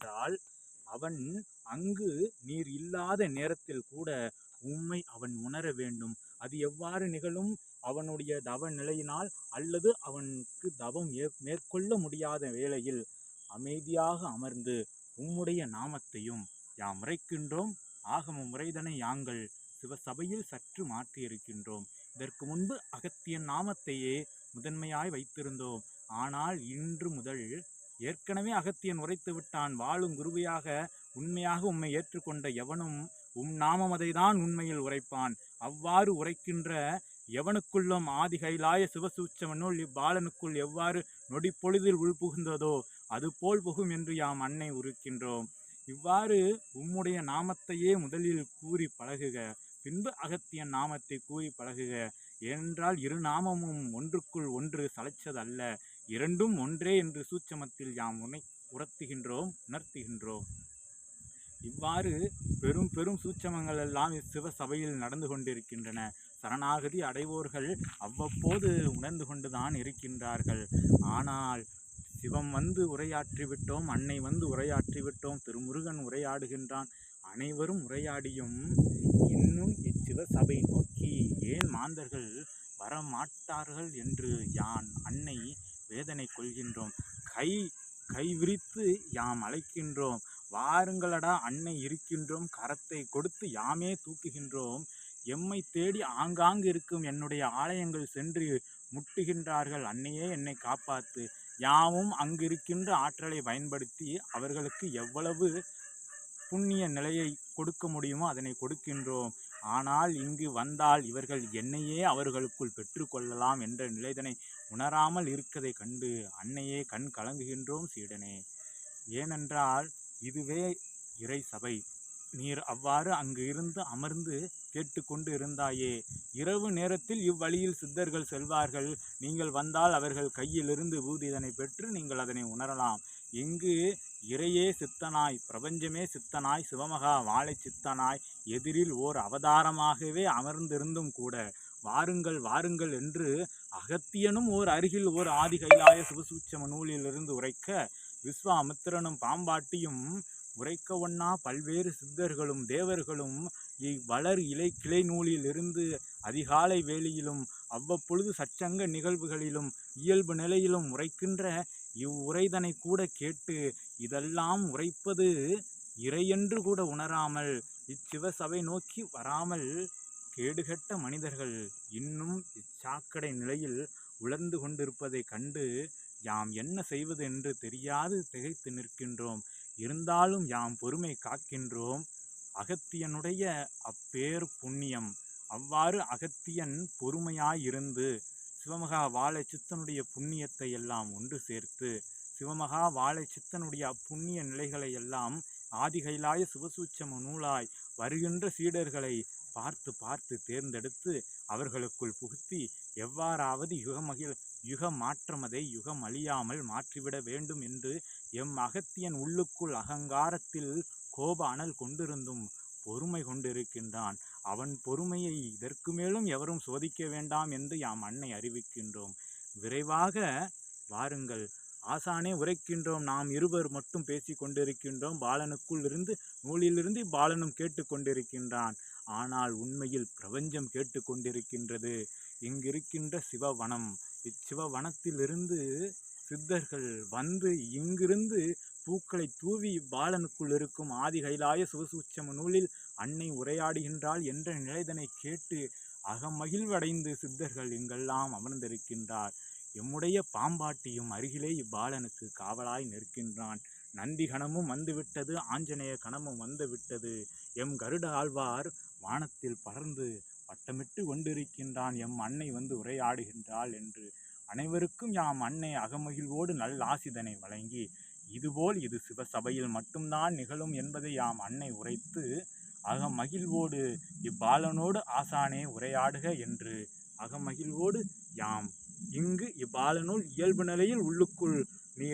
என்றால் அவன் அங்கு நீர் இல்லாத நேரத்தில் கூட உம்மை அவன் உணர வேண்டும். அது எவ்வாறு நிகழும்? அவனுடைய தவ நிலையினால் அல்லது அவனுக்கு தவம் மேற்கொள்ள முடியாத வேளையில் அமைதியாக அமர்ந்து உம்முடைய நாமத்தையும் யாம் உரைக்கின்றோம். ஆகம முறைதனை யாங்கள் சிவசபையில் சற்று மாற்றியிருக்கின்றோம். இதற்கு முன்பு அகத்தியன் நாமத்தையே முதன்மையாய் வைத்திருந்தோம். ஆனால் இன்று முதல் ஏற்கனவே அகத்தியன் உரைத்து விட்டான் வாழும் குருவையாக உண்மையாக உம்மை ஏற்றுக்கொண்ட எவனும் உம் நாமமதைதான் உண்மையில் உரைப்பான். அவ்வாறு உரைக்கின்ற எவனுக்குள்ளும் ஆதி கைலாய சிவசூச்சமனுள் இவ்வாளனுக்குள் எவ்வாறு நொடி பொழுதில் உள்புகுந்ததோ அதுபோல் புகும் என்று யாம் அன்னை உருக்கின்றோம். இவ்வாறு உம்முடைய நாமத்தையே முதலில் கூறி பழகுக பின்பு அகத்தியன் நாமத்தை கூறி பழகுக. ஏனென்றால் இரு நாமமும் ஒன்றுக்குள் ஒன்று சளைச்சதல்ல இரண்டும் ஒன்றே என்று சூட்சமத்தில் யாம் உனை உரத்துகின்றோம் உணர்த்துகின்றோம். இவ்வாறு பெரும் பெரும் சூட்சமங்கள் எல்லாம் இச்சிவசபையில் நடந்து கொண்டிருக்கின்றன. சரணாகதி அடைவோர்கள் அவ்வப்போது உணர்ந்து கொண்டுதான் இருக்கின்றார்கள். ஆனால் சிவம் வந்து உரையாற்றிவிட்டோம் அன்னை வந்து உரையாற்றி விட்டோம் திருமுருகன் உரையாடுகின்றான் அனைவரும் உரையாடியும் இன்னும் இச்சிவசபை நோக்கி ஏன் மாந்தர்கள் வரமாட்டார்கள் என்று யான் அன்னை வேதனை கொள்கின்றோம். கை கை விரித்து யாம் அழைக்கின்றோம். வாருங்களடா அன்னை இருக்கின்றோம். கரத்தை கொடுத்து யாமே தூக்குகின்றோம். எம்மை தேடி ஆங்காங்கு இருக்கும் என்னுடைய ஆலயங்கள் சென்று முட்டுகின்றார்கள். அன்னையே என்னை காப்பாத்து. யாமும் அங்கிருக்கின்ற ஆற்றலை பயன்படுத்தி அவர்களுக்கு எவ்வளவு புண்ணிய நிலையை கொடுக்க முடியுமோ அதனை கொடுக்கின்றோம். ஆனால் இங்கு வந்தால் இவர்கள் என்னையே அவர்களுக்குள் பெற்றுக்கொள்ளலாம் என்ற நிலைதனை உணராமல் இருக்கதை கண்டு அன்னையே கண் கலங்குகின்றோம் சீடனே. ஏனென்றால் இதுவே இறை சபை நீர் அவ்வாறு அங்கு இருந்து அமர்ந்து கேட்டுக்கொண்டு இருந்தாயே இரவு நேரத்தில் இவ்வழியில் சித்தர்கள் செல்வார்கள். நீங்கள் வந்தால் அவர்கள் கையிலிருந்து ஊதிதனை பெற்று நீங்கள் அதனை உணரலாம். இங்கு இறையே சித்தனாய் பிரபஞ்சமே சித்தனாய் சிவமகா வாழை சித்தனாய் எதிரில் ஓர் அவதாரமாகவே அமர்ந்திருந்தும் கூட வாருங்கள் வாருங்கள் என்று அகத்தியனும் ஓர் அருகில் ஓர் ஆதி கைலாய சிவசூட்சம நூலிலிருந்து உரைக்க விஸ்வாமித்திரனும் பாம்பாட்டியும் உரைக்க ஒண்ணா பல்வேறு சித்தர்களும் தேவர்களும் இவ்வளர் இலை கிளை நூலிலிருந்து அதிகாலை வேளையிலும் அவ்வப்பொழுது சச்சங்க நிகழ்வுகளிலும் இயல்பு நிலையிலும் உரைக்கின்ற இவ்வுரைதனை கூட கேட்டு இதெல்லாம் உரைப்பது இறையென்று கூட உணராமல் இச்சிவசபை நோக்கி வராமல் கேடுகெட்ட மனிதர்கள் இன்னும் இச்சாக்கடை நிலையில் உழந்து கொண்டிருப்பதைக் கண்டு யாம் என்ன செய்வது என்று தெரியாது திகைத்து நிற்கின்றோம். இருந்தாலும் யாம் பொறுமை காக்கின்றோம் அகத்தியனுடைய அப்பேர் புண்ணியம். அவ்வாறு அகத்தியன் பொறுமையாயிருந்து சிவமகா வாழை சித்தனுடைய புண்ணியத்தை எல்லாம் ஒன்று சேர்த்து சிவமகா வாழை சித்தனுடைய அப்புண்ணிய நிலைகளை எல்லாம் ஆதிகைலாய சிவசூச்சம நூலாய் வருகின்ற சீடர்களை பார்த்து பார்த்து தேர்ந்தெடுத்து அவர்களுக்குள் புகுத்தி எவ்வாறாவது யுகமகிழ் யுக மாற்றமதை யுகம் அழியாமல் மாற்றிவிட வேண்டும் என்று எம் அகத்தியன் உள்ளுக்குள் அகங்காரத்தில் கோப அனல் கொண்டிருந்தும் பொறுமை கொண்டிருக்கின்றான். அவன் பொறுமையை இதற்கு மேலும் எவரும் சோதிக்க வேண்டாம் என்று யாம் அன்னை அறிவிக்கின்றோம். விரைவாக வாருங்கள். ஆசானே உரைக்கின்றோம். நாம் இருவர் மட்டும் பேசி கொண்டிருக்கின்றோம். பாலனுக்குள் இருந்து நூலிலிருந்து பாலனும் கேட்டுக்கொண்டிருக்கின்றான் ஆனால் உண்மையில் பிரபஞ்சம் கேட்டுக்கொண்டிருக்கின்றது இங்கிருக்கின்ற சிவவனம் இச்சிவவனத்திலிருந்து சித்தர்கள் வந்து இங்கிருந்து பூக்களை தூவி பாலனுக்குள் இருக்கும் ஆதி கைலாய நூலில் அன்னை உரையாடுகின்றாள் என்ற நிலைதனை கேட்டு அகமகிழ்வடைந்து சித்தர்கள் இங்கெல்லாம் அமர்ந்திருக்கின்றார். எம்முடைய பாம்பாட்டியும் அருகிலே இப்பாலனுக்கு காவலாய் நிற்கின்றான். நந்தி கணமும் வந்துவிட்டது ஆஞ்சநேய கணமும் வந்துவிட்டது. எம் கருட ஆழ்வார் வானத்தில் பறந்து வட்டமிட்டு கொண்டிருக்கின்றான். எம் அன்னை வந்து உரையாடுகின்றாள் என்று அனைவருக்கும் யாம் அன்னை அகமகிழ்வோடு நல்லாசிதனை வழங்கி இதுபோல் இது சிவசபையில் மட்டும்தான் நிகழும் என்பதை யாம் அன்னை உரைத்து அகமகிழ்வோடு இப்பாலனோடு ஆசானே உரையாடுக என்று அகமகிழ்வோடு யாம் இங்கு இப்பாலனுள் இயல்பு நிலையில் உள்ளுக்குள்